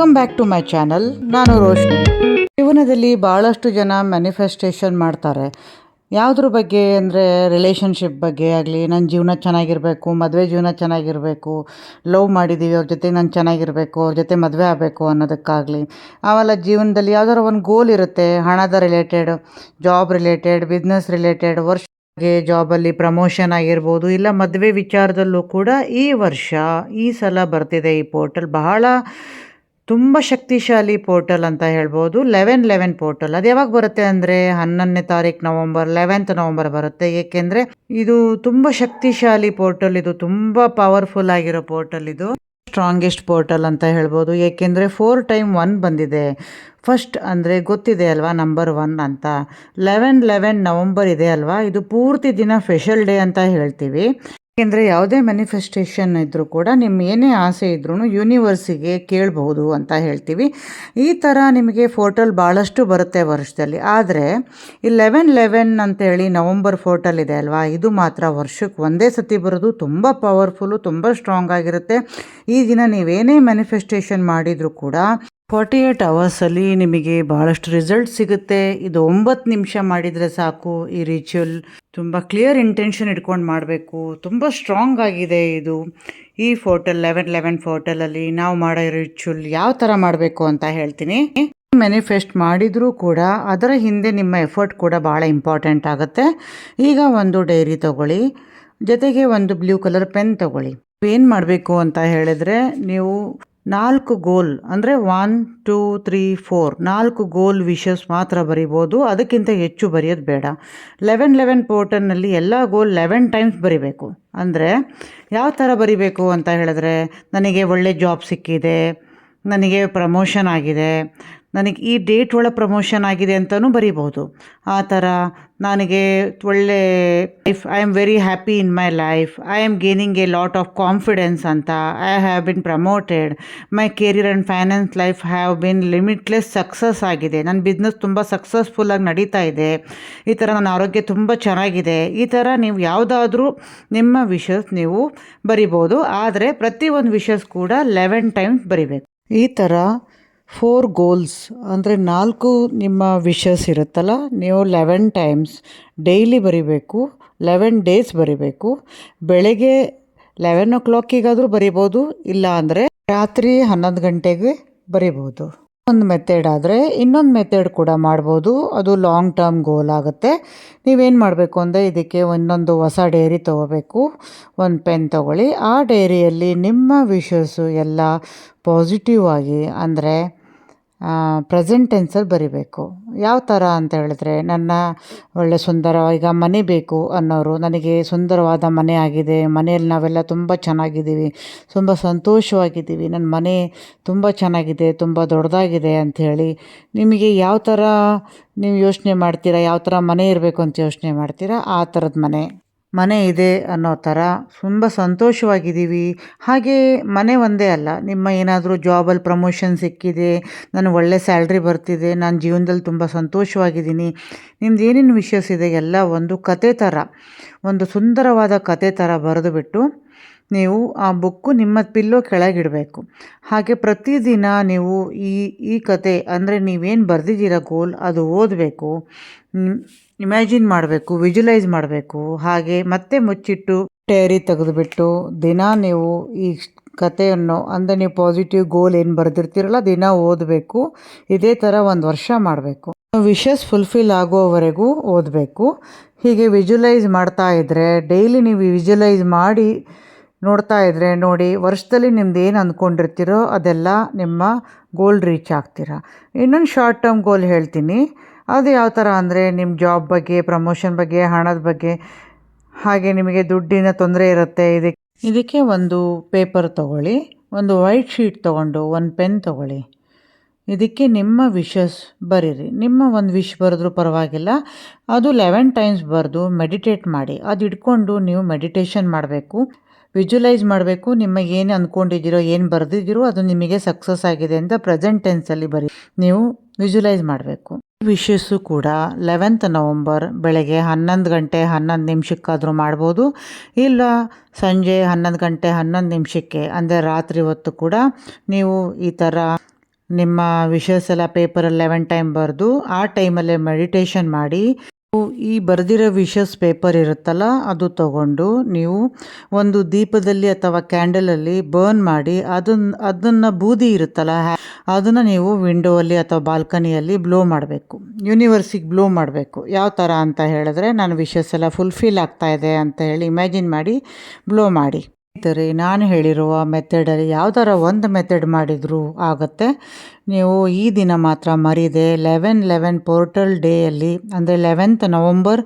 Welcome back to my channel ನಾನು ರೋಶ್ನಿ. ಜೀವನದಲ್ಲಿ ಭಾಳಷ್ಟು ಜನ ಮ್ಯಾನಿಫೆಸ್ಟೇಷನ್ ಮಾಡ್ತಾರೆ. ಯಾವುದ್ರ ಬಗ್ಗೆ ಅಂದರೆ ರಿಲೇಷನ್ಶಿಪ್ ಬಗ್ಗೆ ಆಗಲಿ ನನ್ನ ಜೀವನ ಚೆನ್ನಾಗಿರಬೇಕು, ಮದುವೆ ಜೀವನ ಚೆನ್ನಾಗಿರಬೇಕು ಲವ್ ಮಾಡಿದ್ದೀವಿ ಅವ್ರ ಜೊತೆ ನಾನು ಚೆನ್ನಾಗಿರಬೇಕು, ಅವ್ರ ಜೊತೆ ಮದುವೆ ಆಗಬೇಕು ಅನ್ನೋದಕ್ಕಾಗಲಿ ಆಮೇಲೆ ಜೀವನದಲ್ಲಿ ಯಾವ್ದಾದ್ರು ಒಂದು ಗೋಲ್ ಇರುತ್ತೆ. ಹಣದ related job related business related ವರ್ಷ ಜಾಬಲ್ಲಿ ಪ್ರಮೋಷನ್ ಆಗಿರ್ಬೋದು, ಇಲ್ಲ ಮದುವೆ ವಿಚಾರದಲ್ಲೂ ಕೂಡ ಈ ವರ್ಷ ಈ ಸಲ ಬರ್ತಿದೆ ಈ ಪೋರ್ಟಲ್ ಬಹಳ ತುಂಬ ಶಕ್ತಿಶಾಲಿ ಪೋರ್ಟಲ್ ಅಂತ ಹೇಳ್ಬೋದು. Eleven eleven portal. ಅದು ಯಾವಾಗ ಬರುತ್ತೆ ಅಂದರೆ ಹನ್ನೊಂದನೇ ತಾರೀಕು ನವಂಬರ್, ಲೆವೆಂತ್ ನವಂಬರ್ ಬರುತ್ತೆ. ಏಕೆಂದರೆ ಇದು ತುಂಬ ಶಕ್ತಿಶಾಲಿ ಪೋರ್ಟಲ್. ಇದು ತುಂಬ ಪವರ್ಫುಲ್ ಆಗಿರೋ ಪೋರ್ಟಲ್ ಇದು. ಸ್ಟ್ರಾಂಗೆಸ್ಟ್ ಪೋರ್ಟಲ್ ಅಂತ ಹೇಳ್ಬೋದು. ಏಕೆಂದರೆ ಫೋರ್ ಟೈಮ್ ಒನ್ ಬಂದಿದೆ. ಫಸ್ಟ್ ಅಂದರೆ ಗೊತ್ತಿದೆ ಅಲ್ವಾ ನಂಬರ್ ಒನ್ ಅಂತ. ಲೆವೆನ್ ಲೆವೆನ್ ನವಂಬರ್ ಇದೆ ಅಲ್ವಾ? ಇದು ಪೂರ್ತಿ ದಿನ ಸ್ಪೆಷಲ್ ಡೇ ಅಂತ ಹೇಳ್ತೀವಿ. ಏಕೆಂದರೆ ಯಾವುದೇ ಮ್ಯಾನಿಫೆಸ್ಟೇಷನ್ ಇದ್ದರೂ ಕೂಡ ನಿಮ್ಮ ಏನೇ ಆಸೆ ಇದ್ರೂ ಯೂನಿವರ್ಸಿಗೆ ಕೇಳಬಹುದು ಅಂತ ಹೇಳ್ತೀವಿ. ಈ ಥರ ನಿಮಗೆ ಫೋರ್ಟಲ್ ಭಾಳಷ್ಟು ಬರುತ್ತೆ ವರ್ಷದಲ್ಲಿ. ಆದರೆ ಈ ಲೆವೆನ್ ಲೆವೆನ್ ಅಂತೇಳಿ ನವಂಬರ್ ಫೋರ್ಟಲ್ ಇದೆ ಅಲ್ವಾ? ಇದು ಮಾತ್ರ ವರ್ಷಕ್ಕೆ ಒಂದೇ ಸತಿ ಬರೋದು ತುಂಬ ಪವರ್ಫುಲ್ಲು ತುಂಬ ಸ್ಟ್ರಾಂಗ್ ಆಗಿರುತ್ತೆ. ಈ ದಿನ ನೀವೇನೇ ಮ್ಯಾನಿಫೆಸ್ಟೇಷನ್ ಮಾಡಿದರೂ ಕೂಡ ಫಾರ್ಟಿ ಏಯ್ಟ್ ಅವರ್ಸಲ್ಲಿ ನಿಮಗೆ ಬಹಳಷ್ಟು ರಿಸಲ್ಟ್ ಸಿಗುತ್ತೆ. ಇದು ಒಂಬತ್ತು ನಿಮಿಷ ಮಾಡಿದರೆ ಸಾಕು. ಈ ರಿಚುವಲ್ ತುಂಬ ಕ್ಲಿಯರ್ ಇಂಟೆನ್ಷನ್ ಇಟ್ಕೊಂಡು ಮಾಡಬೇಕು. ತುಂಬ ಸ್ಟ್ರಾಂಗ್ ಆಗಿದೆ ಇದು. ಈ ಫೋಟಲ್ ಲೆವೆನ್ ಲೆವೆನ್ ಫೋಟಲಲ್ಲಿ ನಾವು ಮಾಡೋ ರಿಚುವಲ್ ಯಾವ ಥರ ಮಾಡಬೇಕು ಅಂತ ಹೇಳ್ತೀನಿ. ಮ್ಯಾನಿಫೆಸ್ಟ್ ಮಾಡಿದರೂ ಕೂಡ ಅದರ ಹಿಂದೆ ನಿಮ್ಮ ಎಫರ್ಟ್ ಕೂಡ ಭಾಳ ಇಂಪಾರ್ಟೆಂಟ್ ಆಗುತ್ತೆ. ಈಗ ಒಂದು ಡೈರಿ ತಗೊಳ್ಳಿ. ಜೊತೆಗೆ ಒಂದು ಬ್ಲೂ ಕಲರ್ ಪೆನ್ ತಗೊಳ್ಳಿ. ಏನು ಮಾಡಬೇಕು ಅಂತ ಹೇಳಿದ್ರೆ ನೀವು ನಾಲ್ಕು ಗೋಲ್, ಅಂದರೆ ಒನ್ ಟೂ ತ್ರೀ ಫೋರ್ ನಾಲ್ಕು ಗೋಲ್ ವಿಷಸ್ ಮಾತ್ರ ಬರಿಬೋದು. ಅದಕ್ಕಿಂತ ಹೆಚ್ಚು ಬರೆಯೋದು ಬೇಡ. ಲೆವೆನ್ ಲೆವೆನ್ ಪೋರ್ಟಲ್ನಲ್ಲಿ ಎಲ್ಲ ಗೋಲ್ ಲೆವೆನ್ ಟೈಮ್ಸ್ ಬರಿಬೇಕು. ಅಂದರೆ ಯಾವ ಥರ ಬರಿಬೇಕು ಅಂತ ಹೇಳಿದ್ರೆ, ನನಗೆ ಒಳ್ಳೆ ಜಾಬ್ ಸಿಕ್ಕಿದೆ, ನನಗೆ ಪ್ರಮೋಷನ್ ಆಗಿದೆ ನನಗೆ ಈ ಡೇಟ್ ಒಳಗೆ ಪ್ರಮೋಷನ್ ಆಗಿದೆ ಅಂತಲೂ ಬರಿಬೋದು ಆ ಥರ ನನಗೆ ಒಳ್ಳೆ if I am very happy in my life I am gaining a lot of confidence ಅಂತ. I have been promoted my career and finance life have been limitless success ಆಗಿದೆ. ನನ್ನ ಬಿಸ್ನೆಸ್ ತುಂಬ ಸಕ್ಸಸ್ಫುಲ್ಲಾಗಿ ನಡೀತಾ ಇದೆ. ಈ ಥರ ನನ್ನ ಆರೋಗ್ಯ ತುಂಬ ಚೆನ್ನಾಗಿದೆ. ಈ ಥರ ನೀವು ಯಾವುದಾದ್ರೂ ನಿಮ್ಮ ವಿಷಸ್ ನೀವು ಬರಿಬೋದು ಆದರೆ ಪ್ರತಿಯೊಂದು ವಿಷಸ್ ಕೂಡ ಲೆವೆನ್ ಟೈಮ್ಸ್ ಬರಿಬೇಕು. ಈ ಥರ ಫೋರ್ ಗೋಲ್ಸ್ ಅಂದರೆ ನಾಲ್ಕು ನಿಮ್ಮ ವಿಷಸ್ ಇರುತ್ತಲ್ಲ? ನೀವು ಲೆವೆನ್ ಟೈಮ್ಸ್ ಡೈಲಿ ಬರಿಬೇಕು ಲೆವೆನ್ ಡೇಸ್ ಬರಿಬೇಕು. ಬೆಳಗ್ಗೆ ಲೆವೆನ್ ಓ ಕ್ಲಾಕಿಗಾದರೂ ಬರಿಬೋದು, ಇಲ್ಲ ಅಂದರೆ ರಾತ್ರಿ ಹನ್ನೊಂದು ಗಂಟೆಗೆ ಬರಿಬೋದು. ಒಂದು ಮೆಥಡ್ ಆದರೆ ಇನ್ನೊಂದು ಮೆಥಡ್ ಕೂಡ ಮಾಡ್ಬೋದು. ಅದು ಲಾಂಗ್ ಟರ್ಮ್ ಗೋಲ್ ಆಗುತ್ತೆ. ನೀವೇನು ಮಾಡಬೇಕು ಅಂದರೆ ಇದಕ್ಕೆ ಒಂದೊಂದು ಹೊಸ ಡೈರಿ ತೊಗೋಬೇಕು. ಒಂದು ಪೆನ್ ತೊಗೊಳ್ಳಿ. ಆ ಡೈರಿಯಲ್ಲಿ ನಿಮ್ಮ ವಿಷಸ್ಸು ಎಲ್ಲ ಪಾಸಿಟಿವ್ ಆಗಿ ಅಂದರೆ ಪ್ರೆಸೆಂಟ್ ಟೆನ್ಸಲ್ಲಿ ಬರಿಬೇಕು. ಯಾವ ಥರ ಅಂತ ಹೇಳಿದ್ರೆ, ನನ್ನ ಒಳ್ಳೆ ಸುಂದರ ಈಗ ಮನೆ ಬೇಕು ಅನ್ನೋರು, ನನಗೆ ಸುಂದರವಾದ ಮನೆ ಆಗಿದೆ, ಮನೆಯಲ್ಲಿ ನಾವೆಲ್ಲ ತುಂಬ ಚೆನ್ನಾಗಿದ್ದೀವಿ, ತುಂಬ ಸಂತೋಷವಾಗಿದ್ದೀವಿ, ನನ್ನ ಮನೆ ತುಂಬ ಚೆನ್ನಾಗಿದೆ, ತುಂಬ ದೊಡ್ಡದಾಗಿದೆ ಅಂಥೇಳಿ ನಿಮಗೆ ಯಾವ ಥರ ನೀವು ಯೋಚನೆ ಮಾಡ್ತೀರಾ, ಯಾವ ಥರ ಮನೆ ಇರಬೇಕು ಅಂತ ಯೋಚನೆ ಮಾಡ್ತೀರಾ, ಆ ಥರದ ಮನೆ? ಮನೆ ಇದೆ ಅನ್ನೋ ಥರ ತುಂಬ ಸಂತೋಷವಾಗಿದ್ದೀವಿ. ಹಾಗೆ ಮನೆ ಒಂದೇ ಅಲ್ಲ, ನಿಮ್ಮ ಏನಾದರೂ ಜಾಬಲ್ಲಿ ಪ್ರಮೋಷನ್ ಸಿಕ್ಕಿದೆ ನನಗೆ ಒಳ್ಳೆ ಸ್ಯಾಲ್ರಿ ಬರ್ತಿದೆ, ನಾನು ಜೀವನದಲ್ಲಿ ತುಂಬ ಸಂತೋಷವಾಗಿದ್ದೀನಿ. ನಿಮ್ದು ಏನೇನು ವಿಷಯಸ್ ಇದೆ? ಎಲ್ಲ ಒಂದು ಕತೆ ಥರ, ಒಂದು ಸುಂದರವಾದ ಕತೆ ಥರ ಬರೆದುಬಿಟ್ಟು ನೀವು ಆ ಬುಕ್ಕು ನಿಮ್ಮ ಪಿಲ್ಲೋ ಕೆಳಗಿಡಬೇಕು. ಹಾಗೆ ಪ್ರತಿದಿನ ನೀವು ಈ ಈ ಕತೆ ಅಂದರೆ ನೀವೇನು ಬರೆದಿದ್ದೀರ ಗೋಲ್ ಅದು ಓದಬೇಕು ಇಮ್ಯಾಜಿನ್ ಮಾಡಬೇಕು, ವಿಜುಲೈಸ್ ಮಾಡಬೇಕು, ಹಾಗೆ ಮತ್ತೆ ಮುಚ್ಚಿಟ್ಟು ಡೈರಿ ತೆಗೆದುಬಿಟ್ಟು ದಿನ ನೀವು ಈ ಕಥೆಯನ್ನು ಅಂದರೆ ನೀವು ಪಾಸಿಟಿವ್ ಗೋಲ್ ಏನು ಬರೆದಿರ್ತೀರಲ್ಲ ದಿನ ಓದಬೇಕು, ಇದೇ ಥರ ಒಂದು ವರ್ಷ ಮಾಡಬೇಕು. ವಿಷಸ್ ಫುಲ್ಫಿಲ್ ಆಗೋವರೆಗೂ ಓದಬೇಕು. ಹೀಗೆ ವಿಜುಲೈಸ್ ಮಾಡ್ತಾ ಇದ್ದರೆ ಡೈಲಿ ನೀವು ವಿಜುಲೈಸ್ ಮಾಡಿ ನೋಡ್ತಾ ಇದ್ದರೆ ನೋಡಿ, ವರ್ಷದಲ್ಲಿ ನಿಮ್ದು ಏನು ಅಂದ್ಕೊಂಡಿರ್ತೀರೋ ಅದೆಲ್ಲ ನಿಮ್ಮ ಗೋಲ್ ರೀಚ್ ಆಗ್ತೀರಾ. ಇನ್ನೊಂದು ಶಾರ್ಟ್ ಟರ್ಮ್ ಗೋಲ್ ಹೇಳ್ತೀನಿ. ಅದು ಯಾವ ಥರ ಅಂದರೆ ನಿಮ್ಮ ಜಾಬ್ ಬಗ್ಗೆ ಪ್ರಮೋಷನ್ ಬಗ್ಗೆ, ಹಣದ ಬಗ್ಗೆ, ಹಾಗೆ ನಿಮಗೆ ದುಡ್ಡಿನ ತೊಂದರೆ ಇರುತ್ತೆ, ಇದಕ್ಕೆ. ಇದಕ್ಕೆ ಒಂದು ಪೇಪರ್ ತಗೊಳ್ಳಿ, ಒಂದು ವೈಟ್ ಶೀಟ್ ತೊಗೊಂಡು ಒಂದು ಪೆನ್ ತೊಗೊಳ್ಳಿ. ಇದಕ್ಕೆ ನಿಮ್ಮ ವಿಷಸ್ ಬರೀರಿ. ನಿಮ್ಮ ಒಂದು ವಿಶ್ ಬರೆದ್ರೂ ಪರವಾಗಿಲ್ಲ, ಅದು ಲೆವೆನ್ ಟೈಮ್ಸ್ ಬರೆದು ಮೆಡಿಟೇಟ್ ಮಾಡಿ. ಅದು ಇಟ್ಕೊಂಡು ನೀವು ಮೆಡಿಟೇಷನ್ ಮಾಡಬೇಕು. ವಿಜುಲೈಸ್ ಮಾಡಬೇಕು, ನಿಮಗೆ ಏನು ಅಂದ್ಕೊಂಡಿದ್ದೀರೋ ಏನು ಬರೆದಿದ್ದೀರೋ ಅದು ನಿಮಗೆ ಸಕ್ಸಸ್ ಆಗಿದೆ ಅಂತ ಪ್ರೆಸೆಂಟ್ ಟೆನ್ಸಲ್ಲಿ ಬರೀ ನೀವು ವಿಜುಲೈಸ್ ಮಾಡಬೇಕು. ಈ ವಿಶಸ್ಸು ಕೂಡ ಲೆವೆಂತ್ ನವಂಬರ್ ಬೆಳಗ್ಗೆ ಹನ್ನೊಂದು ಗಂಟೆ ಹನ್ನೊಂದು ನಿಮಿಷಕ್ಕಾದರೂ ಮಾಡ್ಬೋದು. ಇಲ್ಲ ಸಂಜೆ ಹನ್ನೊಂದು ಗಂಟೆ ಹನ್ನೊಂದು ನಿಮಿಷಕ್ಕೆ, ಅಂದರೆ ರಾತ್ರಿ ಹೊತ್ತು ಕೂಡ ನೀವು ಈ ಥರ ನಿಮ್ಮ ವಿಷಸ್ ಎಲ್ಲ ಪೇಪರಲ್ಲಿ ಲೆವೆನ್ ಟೈಮ್ ಬರೆದು ಆ ಟೈಮಲ್ಲೇ ಮೆಡಿಟೇಷನ್ ಮಾಡಿ ಈ ಬರೆದಿರೋ ವಿಷಸ್ ಪೇಪರ್ ಇರುತ್ತಲ್ಲ, ಅದು ತಗೊಂಡು ನೀವು ಒಂದು ದೀಪದಲ್ಲಿ ಅಥವಾ ಕ್ಯಾಂಡಲಲ್ಲಿ ಬರ್ನ್ ಮಾಡಿ ಅದನ್ನ ಅದನ್ನು ಬೂದಿ ಇರುತ್ತಲ್ಲ ಅದನ್ನು ನೀವು ವಿಂಡೋ ಅಲ್ಲಿ ಅಥವಾ ಬಾಲ್ಕನಿಯಲ್ಲಿ ಬ್ಲೋ ಮಾಡಬೇಕು. ಯೂನಿವರ್ಸಿಗೆ ಬ್ಲೋ ಮಾಡಬೇಕು. ಯಾವ ಥರ ಅಂತ ಹೇಳಿದ್ರೆ, ನಾನು ವಿಷಸ್ ಎಲ್ಲ ಫುಲ್ಫಿಲ್ ಆಗ್ತಾ ಇದೆ ಅಂತ ಹೇಳಿ ಇಮ್ಯಾಜಿನ್ ಮಾಡಿ ಬ್ಲೋ ಮಾಡಿ. ಸ್ನೇಹಿತರೆ, ನಾನು ಹೇಳಿರುವ ಮೆಥಡಲ್ಲಿ ಯಾವ್ದಾರ ಒಂದು ಮೆಥಡ್ ಮಾಡಿದರೂ ಆಗುತ್ತೆ. ನೀವು ಈ ದಿನ ಮಾತ್ರ ಮರಿದೆ ಲೆವೆನ್ ಲೆವೆನ್ ಪೋರ್ಟಲ್ ಡೇಯಲ್ಲಿ ಅಂದರೆ ಲೆವೆಂತ್ ನವಂಬರ್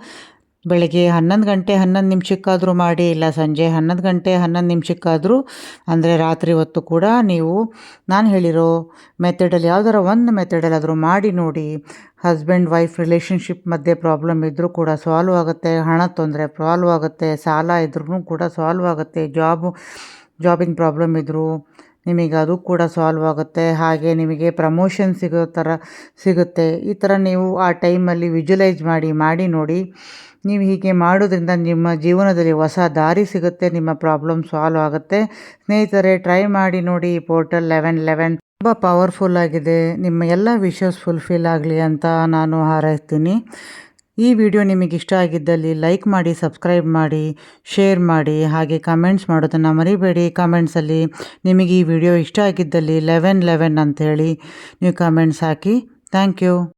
ಬೆಳಗ್ಗೆ ಹನ್ನೊಂದು ಗಂಟೆ ಹನ್ನೊಂದು ನಿಮಿಷಕ್ಕಾದರೂ ಮಾಡಿ, ಇಲ್ಲ ಸಂಜೆ ಹನ್ನೊಂದು ಗಂಟೆ ಹನ್ನೊಂದು ನಿಮಿಷಕ್ಕಾದರೂ, ಅಂದರೆ ರಾತ್ರಿ ಹೊತ್ತು ಕೂಡ ನೀವು, ನಾನು ಹೇಳಿರೋ ಮೆಥಡಲ್ಲಿ ಯಾವ್ದಾರ ಒಂದು ಮೆಥಡಲ್ಲಾದರೂ ಮಾಡಿ ನೋಡಿ, ಹಸ್ಬೆಂಡ್ ವೈಫ್ ರಿಲೇಷನ್ಶಿಪ್ ಮಧ್ಯೆ ಪ್ರಾಬ್ಲಮ್ ಇದ್ದರೂ ಕೂಡ ಸಾಲ್ವ್ ಆಗುತ್ತೆ, ಹಣ ತೊಂದರೆ ಪ್ರಾಲ್ವ್ ಆಗುತ್ತೆ, ಸಾಲ ಇದ್ರೂ ಕೂಡ ಸಾಲ್ವ್ ಆಗುತ್ತೆ, ಜಾಬು, ಜಾಬಿನ ಪ್ರಾಬ್ಲಮ್ ಇದ್ದರೂ ನಿಮಗೆ ಅದು ಕೂಡ ಸಾಲ್ವ್ ಆಗುತ್ತೆ. ಹಾಗೆ ನಿಮಗೆ ಪ್ರಮೋಷನ್ ಸಿಗೋ ಥರ ಸಿಗುತ್ತೆ. ಈ ಥರ ನೀವು ಆ ಟೈಮಲ್ಲಿ ವಿಜುವಲೈಸ್ ಮಾಡಿ ಮಾಡಿ ನೋಡಿ. ನೀವು ಹೀಗೆ ಮಾಡೋದ್ರಿಂದ ನಿಮ್ಮ ಜೀವನದಲ್ಲಿ ಹೊಸ ದಾರಿ ಸಿಗುತ್ತೆ, ನಿಮ್ಮ ಪ್ರಾಬ್ಲಮ್ ಸಾಲ್ವ್ ಆಗುತ್ತೆ. ಸ್ನೇಹಿತರೆ ಟ್ರೈ ಮಾಡಿ ನೋಡಿ ಈ ಪೋರ್ಟಲ್ ಲೆವೆನ್ ಲೆವೆನ್ ತುಂಬ ಪವರ್ಫುಲ್ ಆಗಿದೆ. ನಿಮ್ಮ ಎಲ್ಲ ವಿಷಸ್ ಫುಲ್ಫಿಲ್ ಆಗಲಿ ಅಂತ ನಾನು ಹಾರೈಸ್ತೀನಿ. ಈ ವಿಡಿಯೋ ನಿಮಗೆ ಇಷ್ಟ ಆಗಿದ್ದಲ್ಲಿ ಲೈಕ್ ಮಾಡಿ, ಸಬ್ಸ್ಕ್ರೈಬ್ ಮಾಡಿ, ಶೇರ್ ಮಾಡಿ, ಹಾಗೆ ಕಮೆಂಟ್ಸ್ ಮಾಡೋದನ್ನು ಮರಿಬೇಡಿ. ಕಮೆಂಟ್ಸಲ್ಲಿ ನಿಮಗೆ ಈ ವಿಡಿಯೋ ಇಷ್ಟ ಆಗಿದ್ದಲ್ಲಿ ಲೆವೆನ್ ಲೆವೆನ್ ಅಂಥೇಳಿ ನೀವು ಕಮೆಂಟ್ಸ್ ಹಾಕಿ. Thank you.